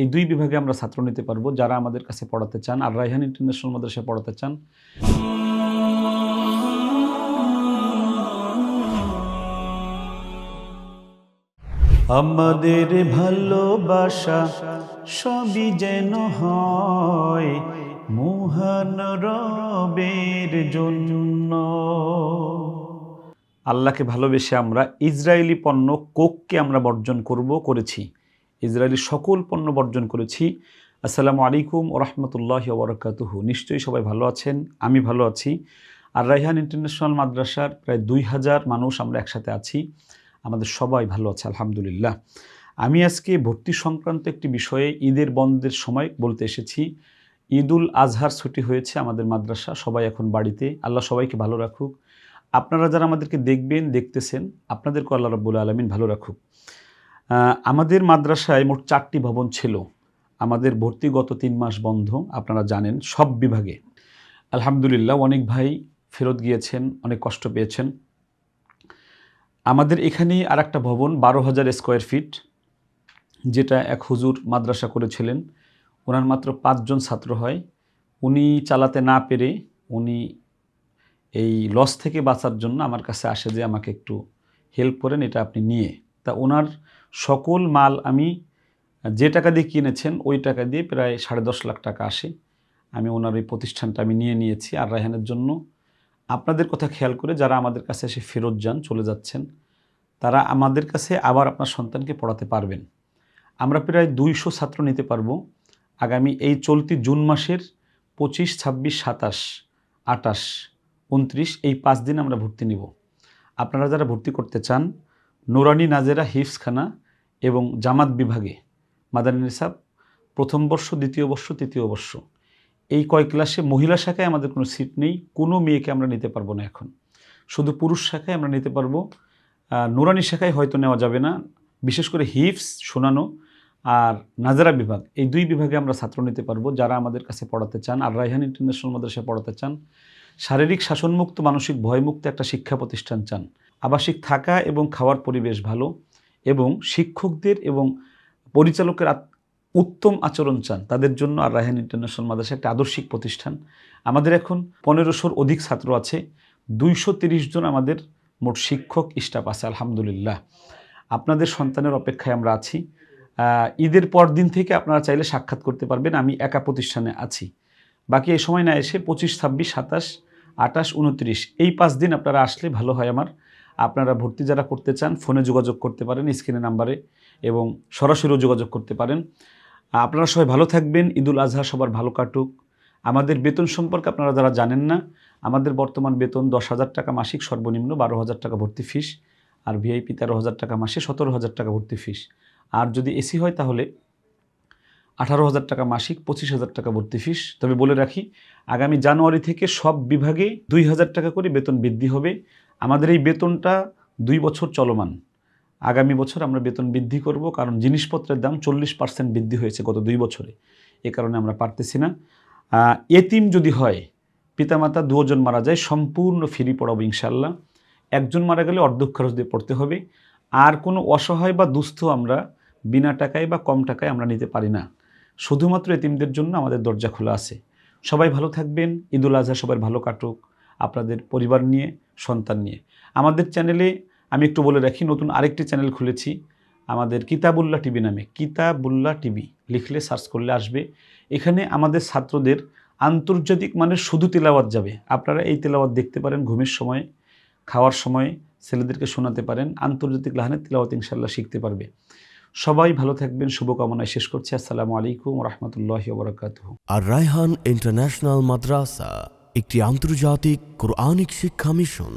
এই দুই বিভাগে আমরা ছাত্র নিতে পারব। যারা আমাদের কাছে পড়াতে চান আর রাইহান ইন্টারন্যাশনাল মাদ্রাসায় পড়াতে চান। আমাদের ভালোবাসা সবই যেন হয় মহান রবের জন্য। আল্লাহকে ভালোবেসে আমরা ইসরায়েলি পণ্য কোককে আমরা বর্জন করব করেছি। ইসরায়েলি সকল পণ্য বর্জন করেছি। আসসালামু আলাইকুম ও রহমতুল্লাহ ওবরাকাতুহু নিশ্চয়ই সবাই ভালো আছেন? আমি ভালো আছি। আর রাইহান ইন্টারন্যাশনাল মাদ্রাসার প্রায় দুই হাজার মানুষ আমরা একসাথে আছি। আমাদের সবাই ভালো আছে, আলহামদুলিল্লাহ। আমি আজকে ভর্তি সংক্রান্ত একটি বিষয়ে ঈদের বন্ধের সময় বলতে এসেছি। ঈদুল আজহার ছুটি হয়েছে আমাদের মাদ্রাসা, সবাই এখন বাড়িতে। আল্লাহ সবাইকে ভালো রাখুক। আপনারা যারা আমাদেরকে দেখবেন, দেখতেছেন আপনাদেরকে আল্লাহ রব্বুল আলমিন ভালো রাখুক। আমাদের মাদ্রাসায় মোট চারটি ভবন ছিল। আমাদের ভর্তি গত তিন মাস বন্ধ, আপনারা জানেন, সব বিভাগে। আলহামদুলিল্লাহ, অনেক ভাই ফেরত গিয়েছেন, অনেক কষ্ট পেয়েছেন। আমাদের এখানেই আর একটা ভবন, বারো হাজার স্কোয়ার ফিট, যেটা এক হুজুর মাদ্রাসা করেছিলেন। ওনার মাত্র পাঁচজন ছাত্র হয়। উনি চালাতে না পেরে উনি এই লস থেকে বাঁচার জন্য আমার কাছে আসে যে, আমাকে একটু হেল্প করেন, এটা আপনি নিয়ে। তা ওনার সকল মাল আমি যে টাকা দিয়ে কিনেছেন, ওই টাকা দিয়ে প্রায় সাড়ে দশ লাখ টাকা আসে। আমি ওনার ওই প্রতিষ্ঠানটা আমি নিয়ে নিয়েছি আর রায়হানের জন্য। আপনাদের কথা খেয়াল করে যারা আমাদের কাছে এসে ফেরত যান, চলে যাচ্ছেন, তারা আমাদের কাছে আবার আপনার সন্তানকে পড়াতে পারবেন। আমরা প্রায় দুইশো ছাত্র নিতে পারব। আগামী এই চলতি জুন মাসের পঁচিশ, ছাব্বিশ, সাতাশ আটাশ উনত্রিশ, এই পাঁচ দিন আমরা ভর্তি নিব। আপনারা যারা ভর্তি করতে চান নুরানি নাজেরা হিফসখানা এবং জামাত বিভাগে। মাদানী নিসাব, প্রথম বর্ষ, দ্বিতীয় বর্ষ, তৃতীয় বর্ষ। এই কয় ক্লাসে মহিলা শাখায় আমাদের কোনো সিট নেই, কোনো মেয়েকে আমরা নিতে পারব না এখন। শুধু পুরুষ শাখায় আমরা নিতে পারব। নুরানি শাখায় হয়তো নেওয়া যাবে না, বিশেষ করে হিফস শোনানো আর নাজারা বিভাগ। এই দুই বিভাগে আমরা ছাত্র নিতে পারব, যারা আমাদের কাছে পড়াতে চান। আর রাইহান ইন্টারন্যাশনাল মাদ্রাসায় পড়াতে চান। শারীরিক শাসনমুক্ত, মানসিক ভয়মুক্ত একটা শিক্ষা প্রতিষ্ঠান চান। আবাসিক থাকা এবং খাওয়ার পরিবেশ ভালো এবং শিক্ষকদের এবং পরিচালকের উত্তম আচরণ চান। তাদের জন্য আর রায়হান ইন্টারন্যাশনাল মাদ্রাসা একটা আদর্শিক প্রতিষ্ঠান। আমাদের এখন পনেরোশোর অধিক ছাত্র আছে। দুইশো জন আমাদের মোট শিক্ষক স্টাফ আছে, আলহামদুলিল্লাহ। আপনাদের সন্তানের অপেক্ষায় আমরা আছি। ঈদের পর দিন থেকে আপনারা চাইলে সাক্ষাৎ করতে পারবেন। আমি একা প্রতিষ্ঠানে আছি। বাকি এই সময় না এসে পঁচিশ, ছাব্বিশ, সাতাশ আটাশ উনত্রিশ, এই পাঁচ দিন আপনারা আসলে ভালো হয় আমার। আপনারা ভর্তি যারা করতে চান, ফোনে যোগাযোগ করতে পারেন, স্ক্রিনের নাম্বারে, এবং সরাসরিও যোগাযোগ করতে পারেন। আপনারা সবাই ভালো থাকবেন, ঈদুল আজহা সবার ভালো কাটুক। আমাদের বেতন সম্পর্কে আপনারা যারা জানেন না, আমাদের বর্তমান বেতন দশ হাজার টাকা মাসিক, সর্বনিম্ন বারো হাজার টাকা ভর্তি ফিস, আর ভিআইপি তেরো হাজার টাকা মাসে সতেরো হাজার টাকা ভর্তি ফিস। আর যদি এসি হয় তাহলে আঠারো হাজার টাকা মাসিক, পঁচিশ হাজার টাকা ভর্তি ফিস তবে বলে রাখি, আগামী জানুয়ারি থেকে সব বিভাগে দুই হাজার টাকা করে বেতন বৃদ্ধি হবে। আমাদের এই বেতনটা দুই বছর চলমান। আগামী বছর আমরা বেতন বৃদ্ধি করব, কারণ জিনিসপত্রের দাম চল্লিশ পার্সেন্ট বৃদ্ধি হয়েছে গত দুই বছরে। এ কারণে আমরা পারতেছি না। এতিম যদি হয়, পিতামাতা দুজন মারা যায়, সম্পূর্ণ ফ্রি পড়াবো ইনশাল্লাহ একজন মারা গেলে অর্ধেক খরচ দিয়ে পড়তে হবে। আর কোনো অসহায় বা দুস্থ আমরা বিনা টাকায় বা কম টাকায় আমরা নিতে পারি না। শুধুমাত্র এতিমদের জন্য আমাদের দরজা খোলা আছে। সবাই ভালো থাকবেন, ঈদুল আজহা সবার ভালো কাটুক, আপনাদের পরিবার নিয়ে, সন্তান নিয়ে। আমাদের চ্যানেলে আমি একটু বলে রাখি, নতুন আরেকটি চ্যানেল খুলেছি, আমাদের কিতাবুল্লাহ টিভি নামে। কিতাবুল্লাহ টিভি, লিখলে সার্চ করলে আসবে। এখানে আমাদের ছাত্রদের আন্তর্জাতিক মানের শুধু তেলাওয়াত যাবে। আপনারা এই তেলাওয়াত দেখতে পারেন ঘুমের সময়, খাওয়ার সময়, ছেলেদেরকে শোনাতে পারেন, আন্তর্জাতিক লাহানের তেলাওয়াত ইনশাল্লাহ শিখতে পারবে। সবাই ভালো থাকবেন, শুভকামনায় শেষ করছি। আসসালামু আলাইকুম রহমতুল্লাহ বরকাতহ। আর রায়হান ইন্টারন্যাশনাল মাদ্রাসা, একটি আন্তর্জাতিক কোরআনিক শিক্ষা মিশন।